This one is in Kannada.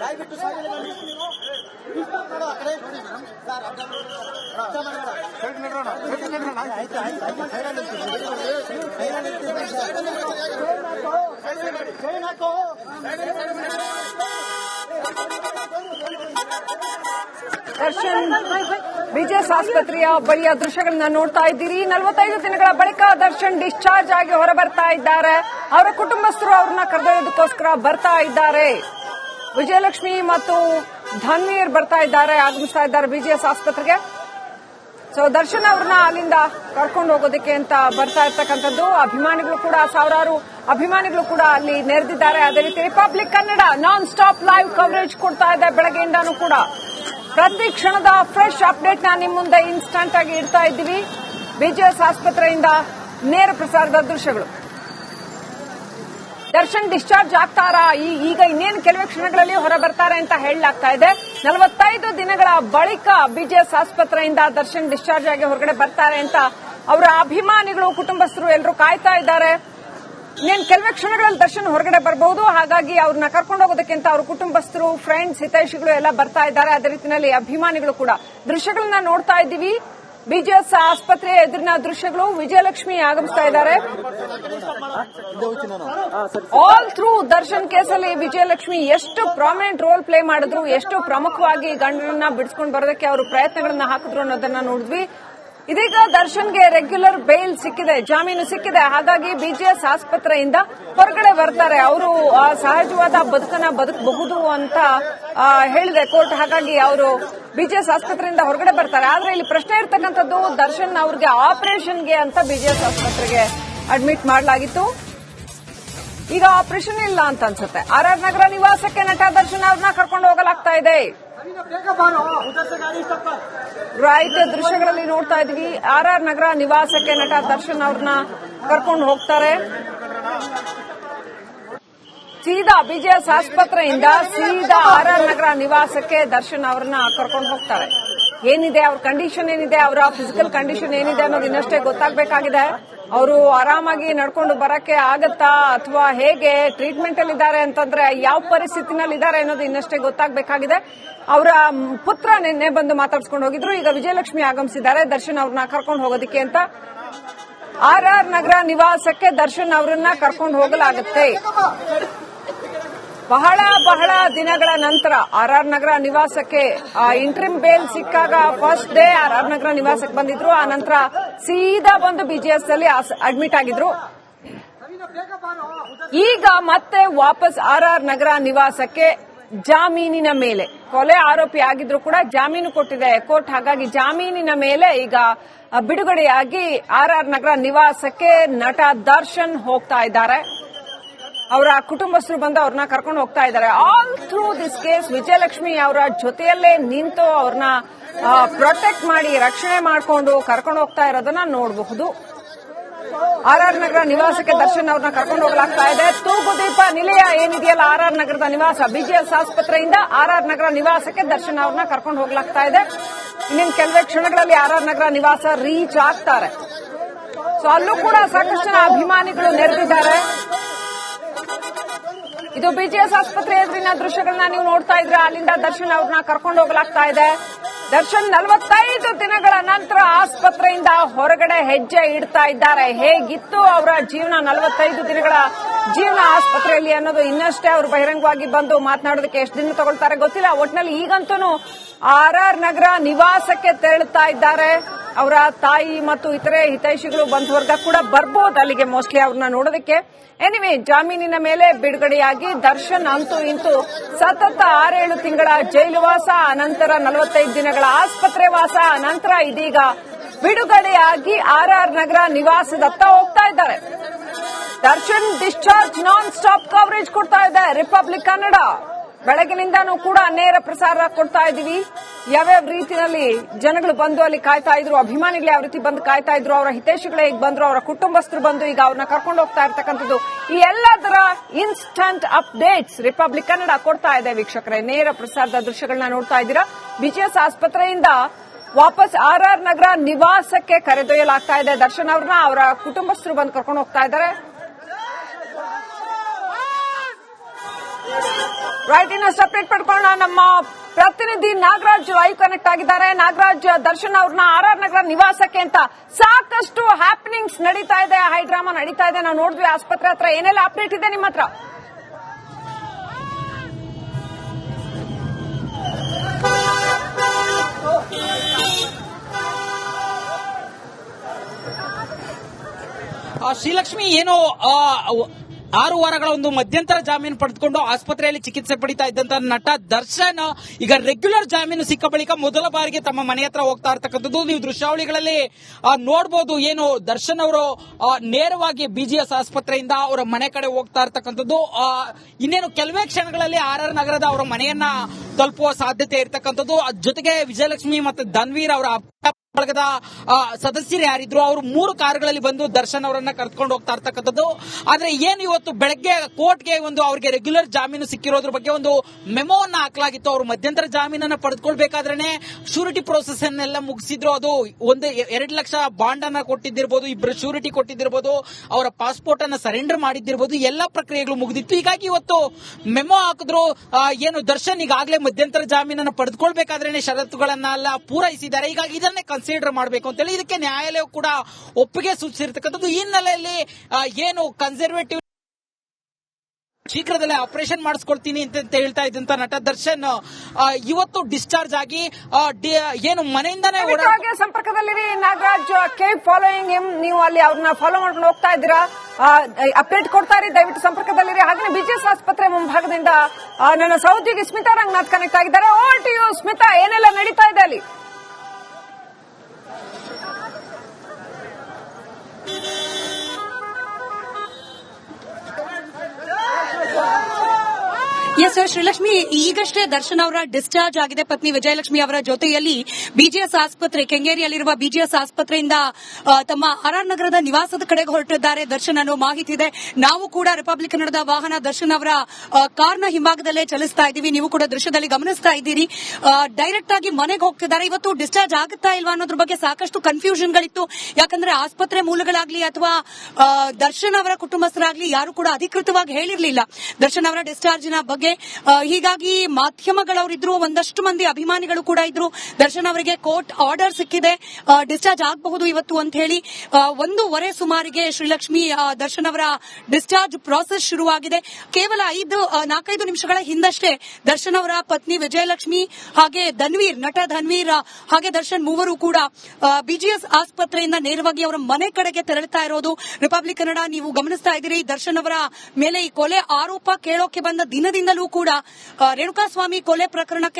ದಯವಿಟ್ಟು. Sir, sir. ಹಾಕು. ದರ್ಶನ್ ಬಿಜೆಎಸ್ ಆಸ್ಪತ್ರೆಯ ಬಳಿಯ ದೃಶ್ಯಗಳನ್ನ ನೋಡ್ತಾ ಇದ್ದೀರಿ. ನಲವತ್ತೈದು ದಿನಗಳ ಬಳಿಕ ದರ್ಶನ್ ಡಿಸ್ಚಾರ್ಜ್ ಆಗಿ ಹೊರಬರ್ತಾ ಇದ್ದಾರೆ. ಅವರ ಕುಟುಂಬಸ್ಥರು ಅವ್ರನ್ನ ಕರೆದೊಯ್ಯೋದಕ್ಕೋಸ್ಕರ ಬರ್ತಾ ಇದ್ದಾರೆ. ವಿಜಯಲಕ್ಷ್ಮಿ ಮತ್ತು ಧನ್ವೀರ್ ಬರ್ತಾ ಇದ್ದಾರೆ, ಆಗಮಿಸ್ತಾ ಇದ್ದಾರೆ ಬಿಜೆಎಸ್ ಆಸ್ಪತ್ರೆಗೆ. ಸೊ ದರ್ಶನ್ ಅವ್ರನ್ನ ಅಲ್ಲಿಂದ ಕರ್ಕೊಂಡು ಹೋಗೋದಕ್ಕೆ ಅಂತ ಬರ್ತಾ ಇರ್ತಕ್ಕಂಥದ್ದು. ಅಭಿಮಾನಿಗಳು ಕೂಡ, ಸಾವಿರಾರು ಅಭಿಮಾನಿಗಳು ಕೂಡ ಅಲ್ಲಿ ನೆರೆದಿದ್ದಾರೆ. ಅದೇ ರೀತಿ Republic Kannada non stop live coverage ಕೊಡ್ತಾ ಇದೆ ಬೆಳಗ್ಗೆಯಿಂದಾನು ಕೂಡ. ಪ್ರತಿ ಕ್ಷಣದ ಫ್ರೆಶ್ ಅಪ್ಡೇಟ್ನ ನಿಮ್ಮ ಮುಂದೆ ಇನ್ಸ್ಟಂಟ್ ಆಗಿ ಇಡ್ತಾ ಇದ್ದೀವಿ. ಬಿಜೆಎಸ್ ಆಸ್ಪತ್ರೆಯಿಂದ ನೇರ ಪ್ರಸಾರದ ದೃಶ್ಯಗಳು. ದರ್ಶನ್ ಡಿಸ್ಚಾರ್ಜ್ ಆಗ್ತಾರಾ? ಈಗ ಇನ್ನೇನು ಕೆಲವೇ ಕ್ಷಣಗಳಲ್ಲಿ ಹೊರ ಬರ್ತಾರೆ ಅಂತ ಹೇಳಲಾಗ್ತಾ ಇದೆ. ನಲವತ್ತೈದು ದಿನಗಳ ಬಳಿಕ ಬಿಜೆಎಸ್ ಆಸ್ಪತ್ರೆಯಿಂದ ದರ್ಶನ್ ಡಿಸ್ಚಾರ್ಜ್ ಆಗಿ ಹೊರಗಡೆ ಬರ್ತಾರೆ ಅಂತ ಅವರ ಅಭಿಮಾನಿಗಳು, ಕುಟುಂಬಸ್ಥರು ಎಲ್ಲರೂ ಕಾಯ್ತಾ ಇದ್ದಾರೆ. ಇನ್ನೇನು ಕೆಲವೇ ಕ್ಷಣಗಳಲ್ಲಿ ದರ್ಶನ್ ಹೊರಗಡೆ ಬರಬಹುದು ಹಾಗಾಗಿ ಅವ್ರನ್ನ ಕರ್ಕೊಂಡು ಹೋಗೋದಕ್ಕಿಂತ ಅವ್ರ ಕುಟುಂಬಸ್ಥರು ಫ್ರೆಂಡ್ಸ್ ಹಿತೈಷಿಗಳು ಎಲ್ಲ ಬರ್ತಾ ಇದ್ದಾರೆ. ಅದೇ ರೀತಿಯಲ್ಲಿ ಅಭಿಮಾನಿಗಳು ಕೂಡ ದೃಶ್ಯಗಳನ್ನ ನೋಡ್ತಾ ಇದ್ದೀವಿ. ಬಿಜೆಎಸ್ ಆಸ್ಪತ್ರೆಯ ಎದುರಿನ ದೃಶ್ಯಗಳು ವಿಜಯಲಕ್ಷ್ಮಿ ಆಗಮಿಸ್ತಾ ಇದ್ದಾರೆ. ಆಲ್ ಥ್ರೂ ದರ್ಶನ್ ಕೇಸಲ್ಲಿ ವಿಜಯಲಕ್ಷ್ಮಿ ಎಷ್ಟು ಪ್ರಾಮಿನೆಂಟ್ ರೋಲ್ ಪ್ಲೇ ಮಾಡಿದ್ರು, ಎಷ್ಟು ಪ್ರಮುಖವಾಗಿ ಗಂಡನನ್ನ ಬಿಡಿಸ್ಕೊಂಡು ಬರೋದಕ್ಕೆ ಅವರು ಪ್ರಯತ್ನಗಳನ್ನ ಹಾಕಿದ್ರು ಅನ್ನೋದನ್ನ ನೋಡಿದ್ವಿ ಇದೀಗ ದರ್ಶನ್ಗೆ ರೆಗ್ಯುಲರ್ ಬೇಲ್ ಸಿಕ್ಕಿದೆ, ಜಾಮೀನು ಸಿಕ್ಕಿದೆ. ಹಾಗಾಗಿ ಬಿಜಿಎಸ್ ಆಸ್ಪತ್ರೆಯಿಂದ ಹೊರಗಡೆ ಬರ್ತಾರೆ. ಅವರು ಸಹಜವಾದ ಬದುಕನ್ನ ಬದುಕಬಹುದು ಅಂತ ಹೇಳಿದೆ ಕೋರ್ಟ್. ಹಾಗಾಗಿ ಅವರು ಬಿಜಿಎಸ್ ಆಸ್ಪತ್ರೆಯಿಂದ ಹೊರಗಡೆ ಬರ್ತಾರೆ. ಆದ್ರೆ ಇಲ್ಲಿ ಪ್ರಶ್ನೆ ಇರ್ತಕ್ಕಂಥದ್ದು, ದರ್ಶನ್ ಅವ್ರಿಗೆ ಆಪರೇಷನ್ಗೆ ಅಂತ ಬಿಜಿಎಸ್ ಆಸ್ಪತ್ರೆಗೆ ಅಡ್ಮಿಟ್ ಮಾಡಲಾಗಿತ್ತು. ಈಗ ಆಪರೇಷನ್ ಇಲ್ಲ ಅಂತ ಅನ್ಸುತ್ತೆ. ಆರ್ ಆರ್ ನಗರ ನಿವಾಸಕ್ಕೆ ನಟ ದರ್ಶನ್ ಅವ್ರನ್ನ ಕರ್ಕೊಂಡು ಹೋಗಲಾಗ್ತಾ ಇದೆ. ರೈಟ್ ದೃಶ್ಯಗಳಲ್ಲಿ ನೋಡ್ತಾ ಇದೀವಿ ಆರ್ ಆರ್ ನಗರ ನಿವಾಸಕ್ಕೆ ನಟ ದರ್ಶನ್ ಅವ್ರನ್ನ ಕರ್ಕೊಂಡು ಹೋಗ್ತಾರೆ. ಸೀದಾ ಬಿಜೆಎಸ್ ಆಸ್ಪತ್ರೆಯಿಂದ ಸೀದಾ ಆರ್ ಆರ್ ನಗರ ನಿವಾಸಕ್ಕೆ ದರ್ಶನ್ ಅವರನ್ನ ಕರ್ಕೊಂಡು ಹೋಗ್ತಾರೆ. ಏನಿದೆ? ಅವ್ರ ಕಂಡೀಷನ್ ಏನಿದೆ? ಅವರ ಫಿಸಿಕಲ್ ಕಂಡೀಷನ್ ಏನಿದೆ ಅನ್ನೋದು ಇನ್ನಷ್ಟೇ ಗೊತ್ತಾಗಬೇಕಾಗಿದೆ. ಅವರು ಆರಾಮಾಗಿ ನಡ್ಕೊಂಡು ಬರಕ್ಕೆ ಆಗತ್ತಾ? ಅಥವಾ ಹೇಗೆ ಟ್ರೀಟ್ಮೆಂಟ್ ಅಲ್ಲಿ ಇದ್ದಾರೆ ಅಂತಂದ್ರೆ ಯಾವ ಪರಿಸ್ಥಿತಿನಲ್ಲಿ ಇದ್ದಾರೆ ಅನ್ನೋದು ಇನ್ನಷ್ಟೇ ಗೊತ್ತಾಗಬೇಕಾಗಿದೆ. ಅವರ ಪುತ್ರ ನಿನ್ನೆ ಬಂದು ಮಾತಾಡ್ಸ್ಕೊಂಡು ಹೋಗಿದ್ರು. ಈಗ ವಿಜಯಲಕ್ಷ್ಮಿ ಆಗಮಿಸಿದ್ದಾರೆ. ದರ್ಶನ್ ಅವ್ರನ್ನ ಕರ್ಕೊಂಡು ಹೋಗೋದಕ್ಕೆ ಅಂತ. ಆರ್ ಆರ್ ನಗರ ನಿವಾಸಕ್ಕೆ ದರ್ಶನ್ ಅವರನ್ನ ಕರ್ಕೊಂಡು ಹೋಗಲಾಗುತ್ತೆ. ಬಹಳ ಬಹಳ ದಿನಗಳ ನಂತರ ಆರ್ ಆರ್ ನಗರ ನಿವಾಸಕ್ಕೆ ಇಂಟ್ರಿಮ್ ಬೇಲ್ ಸಿಕ್ಕಾಗ first day R R Nagar ನಿವಾಸಕ್ಕೆ ಬಂದಿದ್ರು. ಆ ನಂತರ ಸೀದಾ ಬಂದು ಬಿಜಿಎಸ್ ಅಲ್ಲಿ ಅಡ್ಮಿಟ್ ಆಗಿದ್ರು. ಈಗ ಮತ್ತೆ ವಾಪಸ್ ಆರ್ ಆರ್ ನಗರ ನಿವಾಸಕ್ಕೆ ಜಾಮೀನಿನ ಮೇಲೆ. ಕೊಲೆ ಆರೋಪಿ ಆಗಿದ್ರು ಕೂಡ ಜಾಮೀನು ಕೊಟ್ಟಿದೆ ಕೋರ್ಟ್. ಹಾಗಾಗಿ ಜಾಮೀನಿನ ಮೇಲೆ ಈಗ ಬಿಡುಗಡೆಯಾಗಿ ಆರ್ ಆರ್ ನಗರ ನಿವಾಸಕ್ಕೆ ನಟ ದರ್ಶನ್ ಹೋಗ್ತಾ ಇದ್ದಾರೆ. ಅವರ ಕುಟುಂಬಸ್ಥರು ಬಂದು ಅವ್ರನ್ನ ಕರ್ಕೊಂಡು ಹೋಗ್ತಾ ಇದ್ದಾರೆ. All through this case Vijayalakshmi ಅವರ ಜೊತೆಯಲ್ಲೇ ನಿಂತು ಅವ್ರನ್ನ ಪ್ರೊಟೆಕ್ಟ್ ಮಾಡಿ, ರಕ್ಷಣೆ ಮಾಡಿಕೊಂಡು ಕರ್ಕೊಂಡು ಹೋಗ್ತಾ ಇರೋದನ್ನ ನೋಡಬಹುದು. ಆರ್ ಆರ್ ನಗರ ನಿವಾಸಕ್ಕೆ ದರ್ಶನ್ ಅವ್ರನ್ನ ಕರ್ಕೊಂಡು ಹೋಗಲಾಗ್ತಾ ಇದೆ. ತೂಗುದೀಪ ನಿಲಯ ಏನಿದೆಯಲ್ಲ ಆರ್ ಆರ್ ನಗರದ ನಿವಾಸ? ಬಿಜಿಎಸ್ ಆಸ್ಪತ್ರೆಯಿಂದ ಆರ್ ಆರ್ ನಗರ ನಿವಾಸಕ್ಕೆ ದರ್ಶನ್ ಅವ್ರನ್ನ ಕರ್ಕೊಂಡು ಹೋಗಲಾಗ್ತಾ ಇದೆ. ಇನ್ನೇನು ಕೆಲವೇ ಕ್ಷಣಗಳಲ್ಲಿ ಆರ್ ಆರ್ ನಗರ ನಿವಾಸ ರೀಚ್ ಆಗ್ತಾರೆ. ಸೊ ಅಲ್ಲೂ ಕೂಡ ಸಾಕಷ್ಟು ಅಭಿಮಾನಿಗಳು ನೆರೆದಿದ್ದಾರೆ. ಇದು ಬಿಜಿಎಸ್ ಆಸ್ಪತ್ರೆ ಎದುರಿನ ದೃಶ್ಯಗಳನ್ನ ನೀವು ನೋಡ್ತಾ ಇದ್ರೆ ಅಲ್ಲಿಂದ ದರ್ಶನ್ ಅವ್ರನ್ನ ಕರ್ಕೊಂಡು ಹೋಗಲಾಗ್ತಾ ಇದೆ. ದರ್ಶನ್ ನಲವತ್ತೈದು ದಿನಗಳ ನಂತರ ಆಸ್ಪತ್ರೆಯಿಂದ ಹೊರಗಡೆ ಹೆಜ್ಜೆ ಇಡ್ತಾ ಇದ್ದಾರೆ. ಹೇಗಿತ್ತು ಅವರ ಜೀವನ ನಲವತ್ತೈದು ದಿನಗಳ ಜೀವನ ಆಸ್ಪತ್ರೆಯಲ್ಲಿ ಅನ್ನೋದು ಇನ್ನಷ್ಟೇ ಅವರು ಬಹಿರಂಗವಾಗಿ ಬಂದು ಮಾತನಾಡೋದಕ್ಕೆ ಎಷ್ಟು ದಿನ ತಗೊಳ್ತಾರೆ ಗೊತ್ತಿಲ್ಲ. ಒಟ್ನಲ್ಲಿ ಈಗಂತೂ ಆರ್ ಆರ್ ನಗರ ನಿವಾಸಕ್ಕೆ ತೆರಳುತ್ತಾ ಇದ್ದಾರೆ. ಅವರ ತಾಯಿ ಮತ್ತು ಇತರೆ ಹಿತೈಷಿಗಳು ಬಂಧುವರ್ಗ ಕೂಡ ಬರ್ಬೋದು ಅಲ್ಲಿಗೆ ಮೋಸ್ಟ್ಲಿ ಅವ್ರನ್ನ ನೋಡೋದಕ್ಕೆ. ಎನಿವೆ ಜಾಮೀನಿನ ಮೇಲೆ ಬಿಡುಗಡೆಯಾಗಿ ದರ್ಶನ್ ಅಂತೂ ಇಂತೂ ಸತತ ಆರೇಳು ತಿಂಗಳ ಜೈಲುವಾಸ ಅನಂತರ ನಲವತ್ತೈದು ದಿನಗಳ ಆಸ್ಪತ್ರೆ ವಾಸ, ಅನಂತರ ಇದೀಗ ಬಿಡುಗಡೆಯಾಗಿ ಆರ್ ಆರ್ ನಗರ ನಿವಾಸದತ್ತ ಹೋಗ್ತಾ ಇದ್ದಾರೆ. Darshan discharge non stop coverage ಕೊಡ್ತಾ ಇದೆ ರಿಪಬ್ಲಿಕ್ ಕನ್ನಡ ಬೆಳಗಿನಿಂದಾನೂ ಕೂಡ ನೇರ ಪ್ರಸಾರ ಕೊಡ್ತಾ ಇದೀವಿ. ಯಾವ್ಯಾವ ರೀತಿಯಲ್ಲಿ ಜನಗಳು ಬಂದು ಅಲ್ಲಿ ಕಾಯ್ತಾ ಇದ್ರು, ಅಭಿಮಾನಿಗಳು ಯಾವ ರೀತಿ ಬಂದು ಕಾಯ್ತಾ ಇದ್ರು, ಅವರ ಹಿತೈಷಿಗಳೇ ಈಗ ಬಂದ್ರು, ಅವರ ಕುಟುಂಬಸ್ಥರು ಬಂದು ಈಗ ಅವ್ರನ್ನ ಕರ್ಕೊಂಡು ಹೋಗ್ತಾ ಇರ್ತಕ್ಕಂಥದ್ದು, ಈ ಎಲ್ಲದರ ಇನ್ಸ್ಟಂಟ್ ಅಪ್ಡೇಟ್ಸ್ ರಿಪಬ್ಲಿಕ್ ಕನ್ನಡ ಕೊಡ್ತಾ ಇದೆ ವೀಕ್ಷಕರೇ. ನೇರ ಪ್ರಸಾರದ ದೃಶ್ಯಗಳನ್ನ ನೋಡ್ತಾ ಇದ್ದೀರಾ. ಬಿಜಿಎಸ್ ಆಸ್ಪತ್ರೆಯಿಂದ ವಾಪಸ್ ಆರ್ ಆರ್ ನಗರ ನಿವಾಸಕ್ಕೆ ಕರೆದೊಯ್ಯಲಾಗ್ತಾ ಇದೆ. ದರ್ಶನ್ ಅವ್ರನ್ನ ಅವರ ಕುಟುಂಬಸ್ಥರು ಬಂದು ಕರ್ಕೊಂಡು ಹೋಗ್ತಾ ಇದ್ದಾರೆ. ರೈಟ್ ಸಪ್ರೇಟ್ ಅಪ್ಡೇಟ್ ಪಡ್ಕೊಳ್ಳೋಣ. ನಮ್ಮ ಪ್ರತಿನಿಧಿ ನಾಗರಾಜ್ ಲೈವ್ ಕನೆಕ್ಟ್ ಆಗಿದ್ದಾರೆ. ನಾಗರಾಜ್, ದರ್ಶನ್ ಅವ್ರನ್ನ ಆರ್ ಆರ್ ನಗರ ನಿವಾಸಕ್ಕೆ ಅಂತ ಸಾಕಷ್ಟು ಹ್ಯಾಪನಿಂಗ್ಸ್ ನಡೀತಾ ಇದೆ. ಹೈಡ್ರಾಮಾ ನಡೀತಾ ಇದೆ. ನಾವು ನೋಡಿದ್ವಿ ಆಸ್ಪತ್ರೆ ಹತ್ರ. ಏನೆಲ್ಲ ಅಪ್ಡೇಟ್ ಇದೆ ನಿಮ್ಮ ಹತ್ರ? ಶ್ರೀಲಕ್ಷ್ಮಿ ಏನು ಆರು ವಾರಗಳ ಒಂದು ಮಧ್ಯಂತರ ಜಾಮೀನು ಪಡೆದುಕೊಂಡು ಆಸ್ಪತ್ರೆಯಲ್ಲಿ ಚಿಕಿತ್ಸೆ ಪಡಿತಾ ಇದ್ದಂತಹ ನಟ ದರ್ಶನ್, ಈಗ ರೆಗ್ಯುಲರ್ ಜಾಮೀನು ಸಿಕ್ಕ ಬಳಿಕ ಮೊದಲ ಬಾರಿಗೆ ತಮ್ಮ ಮನೆ ಹತ್ರ ಹೋಗ್ತಾ ಇರ್ತಕ್ಕಂಥದ್ದು. ನೀವು ದೃಶ್ಯಾವಳಿಗಳಲ್ಲಿ ನೋಡಬಹುದು ಏನು ದರ್ಶನ್ ಅವರು ನೇರವಾಗಿ ಬಿಜಿಎಸ್ ಆಸ್ಪತ್ರೆಯಿಂದ ಅವರ ಮನೆ ಕಡೆ ಹೋಗ್ತಾ ಇರ್ತಕ್ಕಂಥದ್ದು. ಇನ್ನೇನು ಕೆಲವೇ ಕ್ಷಣಗಳಲ್ಲಿ ಆರ್ ಆರ್ ನಗರದ ಅವರ ಮನೆಯನ್ನ ತಲುಪುವ ಸಾಧ್ಯತೆ ಇರತಕ್ಕಂಥದ್ದು. ಜೊತೆಗೆ ವಿಜಯಲಕ್ಷ್ಮಿ ಮತ್ತು ಧನ್ವೀರ್ ಅವರ ಬಳಗದ ಸದಸ್ಯರು ಯಾರಿದ್ರು ಅವರು ಮೂರು ಕಾರ್ಗಳಲ್ಲಿ ಬಂದು ದರ್ಶನ್ ಅವರನ್ನ ಕರೆದುಕೊಂಡು ಹೋಗ್ತಾ ಇರ್ತಕ್ಕಂಥದ್ದು. ಆದ್ರೆ ಏನು ಇವತ್ತು ಬೆಳಗ್ಗೆ ಕೋರ್ಟ್ಗೆ ಒಂದು ಅವರಿಗೆ ರೆಗ್ಯುಲರ್ ಜಾಮೀನು ಸಿಕ್ಕಿರೋದ್ರ ಬಗ್ಗೆ ಒಂದು ಮೆಮೋವನ್ನ ಹಾಕಲಾಗಿತ್ತು. ಅವರು ಮಧ್ಯಂತರ ಜಾಮೀನನ್ನ ಪಡೆದುಕೊಳ್ಬೇಕಾದ್ರೆ ಶೂರಿಟಿ ಪ್ರೋಸೆಸ್ ಅನ್ನೆಲ್ಲ ಮುಗಿಸಿದ್ರು. ಅದು ಒಂದು ಎರಡು ಲಕ್ಷ ಬಾಂಡ್ ಅನ್ನ ಕೊಟ್ಟಿದ್ದಿರ್ಬೋದು ಇಬ್ಬರು ಶೂರಿಟಿ ಕೊಟ್ಟಿದ್ದಿರ್ಬೋದು, ಅವರ ಪಾಸ್ಪೋರ್ಟ್ ಅನ್ನ ಸರೆಂಡರ್ ಮಾಡಿದ್ದಿರ್ಬೋದು, ಎಲ್ಲಾ ಪ್ರಕ್ರಿಯೆಗಳು ಮುಗಿದಿತ್ತು. ಹೀಗಾಗಿ ಇವತ್ತು ಮೆಮೋ ಹಾಕಿದ್ರು. ಏನು ದರ್ಶನ್ ಈಗಾಗಲೇ ಮಧ್ಯಂತರ ಜಾಮೀನನ್ನ ಪಡೆದುಕೊಳ್ಬೇಕಾದ್ರೆ ಷರತ್ತುಗಳನ್ನೆಲ್ಲ ಪೂರೈಸಿದ್ದಾರೆ. ಹೀಗಾಗಿ ಇದನ್ನೇ ಕನ್ಸಿಡರ್ ಮಾಡಬೇಕು ಅಂತೇಳಿ ಇದಕ್ಕೆ ನ್ಯಾಯಾಲಯ ಕೂಡ ಒಪ್ಪಿಗೆ ಸೂಚಿಸಿರ್ತಕ್ಕಂಥದ್ದು. ಈ ಹಿನ್ನೆಲೆಯಲ್ಲಿ ಏನು ಕನ್ಸರ್ವೇಟಿವ್ ಶೀಘ್ರದಲ್ಲೇ ಆಪರೇಷನ್ ಮಾಡಿಸ್ಕೊಳ್ತೀನಿ ಅಂತ ಹೇಳ್ತಾ ಇದ್ದಂತ ನಟ ದರ್ಶನ್ ಇವತ್ತು ಡಿಸ್ಚಾರ್ಜ್ ಆಗಿ ಏನು ಮನೆಯಿಂದಾನೇ ಸಂಪರ್ಕದಲ್ಲಿ ನಾಗರಾಜ್ ಕೇಪ್ ಫಾಲೋಯಿಂಗ್ ಹಿಮ್ ನೀವು ಅಲ್ಲಿ ಅವ್ರನ್ನ ಫಾಲೋ ಮಾಡ್ಕೊಂಡು ಹೋಗ್ತಾ ಇದ್ದೀರಾ? ಅಪ್ಡೇಟ್ ಕೊಡ್ತಾ ಇರಿ. ದಯವಿಟ್ಟು ಸಂಪರ್ಕದಲ್ಲಿರಿ. ಹಾಗೆ ಬಿಜಿಎಸ್ ಆಸ್ಪತ್ರೆ ಮುಂಭಾಗದಿಂದ ನನ್ನ ಸಹೋದ್ಯೋಗಿ ಸ್ಮಿತಾ ರಂಗನಾಥ್ ಕನೆಕ್ಟ್ ಆಗಿದ್ದಾರೆ. Over to you Smita. ಏನೆಲ್ಲ ನಡೀತಾ ಇದೆ ಅಲ್ಲಿ? ಎಸ್ ಶ್ರೀಲಕ್ಷ್ಮಿ, ಈಗಷ್ಟೇ ದರ್ಶನ್ ಅವರ ಡಿಸ್ಚಾರ್ಜ್ ಆಗಿದೆ. ಪತ್ನಿ ವಿಜಯಲಕ್ಷ್ಮಿ ಅವರ ಜೊತೆಯಲ್ಲಿ ಬಿಜಿಎಸ್ ಆಸ್ಪತ್ರೆ, ಕೆಂಗೇರಿಯಲ್ಲಿರುವ ಬಿಜಿಎಸ್ ಆಸ್ಪತ್ರೆಯಿಂದ ತಮ್ಮ ಆರ್ ಆರ್ ನಗರದ ನಿವಾಸದ ಕಡೆಗೆ ಹೊರಟಿದ್ದಾರೆ ದರ್ಶನ್ ಅನ್ನೋ ಮಾಹಿತಿ ಇದೆ. ನಾವು ಕೂಡ ರಿಪಬ್ಲಿಕ್ ಕನ್ನಡದ ವಾಹನ ದರ್ಶನ್ ಅವರ ಕಾರ್ನ ಹಿಂಭಾಗದಲ್ಲೇ ಚಲಿಸ್ತಾ ಇದ್ದೀವಿ. ನೀವು ಕೂಡ ದೃಶ್ಯದಲ್ಲಿ ಗಮನಿಸ್ತಾ ಇದ್ದೀರಿ. ಡೈರೆಕ್ಟ್ ಆಗಿ ಮನೆಗೆ ಹೋಗ್ತಿದ್ದಾರೆ. ಇವತ್ತು ಡಿಸ್ಚಾರ್ಜ್ ಆಗುತ್ತಾ ಇಲ್ವಾ ಅನ್ನೋದ್ರ ಬಗ್ಗೆ ಸಾಕಷ್ಟು ಕನ್ಫ್ಯೂಷನ್ಗಳಿತ್ತು ಯಾಕಂದ್ರೆ ಆಸ್ಪತ್ರೆ ಮೂಲಗಳಾಗ್ಲಿ ಅಥವಾ ದರ್ಶನ್ ಅವರ ಕುಟುಂಬಸ್ಥರಾಗ್ಲಿ ಯಾರು ಕೂಡ ಅಧಿಕೃತವಾಗಿ ಹೇಳಿರಲಿಲ್ಲ. ದರ್ಶನ್ ಅವರ ಡಿಸ್ಚಾರ್ಜ್ನ ಬಗ್ಗೆ ಹೀಗಾಗಿ ಮಾಧ್ಯಮಗಳವರಿದ್ರು ಒಂದಷ್ಟು ಮಂದಿ ಅಭಿಮಾನಿಗಳು ಕೂಡ ಇದ್ರು. ದರ್ಶನ್ ಅವರಿಗೆ ಕೋರ್ಟ್ ಆರ್ಡರ್ ಸಿಕ್ಕಿದೆ. ಡಿಸ್ಚಾರ್ಜ್ ಆಗಬಹುದು ಇವತ್ತು ಅಂತ ಹೇಳಿ ಒಂದೂವರೆ ಸುಮಾರಿಗೆ ಶ್ರೀಲಕ್ಷ್ಮಿ ದರ್ಶನ್ ಅವರ ಡಿಸ್ಚಾರ್ಜ್ ಪ್ರಾಸೆಸ್ ಶುರುವಾಗಿದೆ. ಕೇವಲ ಐದು ನಾಲ್ಕೈದು ನಿಮಿಷಗಳ ಹಿಂದಷ್ಟೇ ದರ್ಶನ್ ಅವರ ಪತ್ನಿ ವಿಜಯಲಕ್ಷ್ಮಿ ಹಾಗೆ ಧನ್ವೀರ್, ನಟ ಧನ್ವೀರ್ ಹಾಗೆ ದರ್ಶನ್ ಮೂವರು ಕೂಡ ಬಿಜಿಎಸ್ ಆಸ್ಪತ್ರೆಯಿಂದ ನೇರವಾಗಿ ಅವರ ಮನೆ ಕಡೆಗೆ ತೆರಳುತ್ತಾ ಇರೋದು ರಿಪಬ್ಲಿಕ್ ಕನ್ನಡ ನೀವು ಗಮನಿಸ್ತಾ ಇದ್ದೀರಿ. ದರ್ಶನ್ ಅವರ ಮೇಲೆ ಈ ಕೊಲೆ ಆರೋಪ ಕೇಳೋಕೆ ಬಂದ ದಿನದಿಂದಲೂ ಕೂಡ ರೇಣುಕಾಸ್ವಾಮಿ ಕೊಲೆ ಪ್ರಕರಣಕ್ಕೆ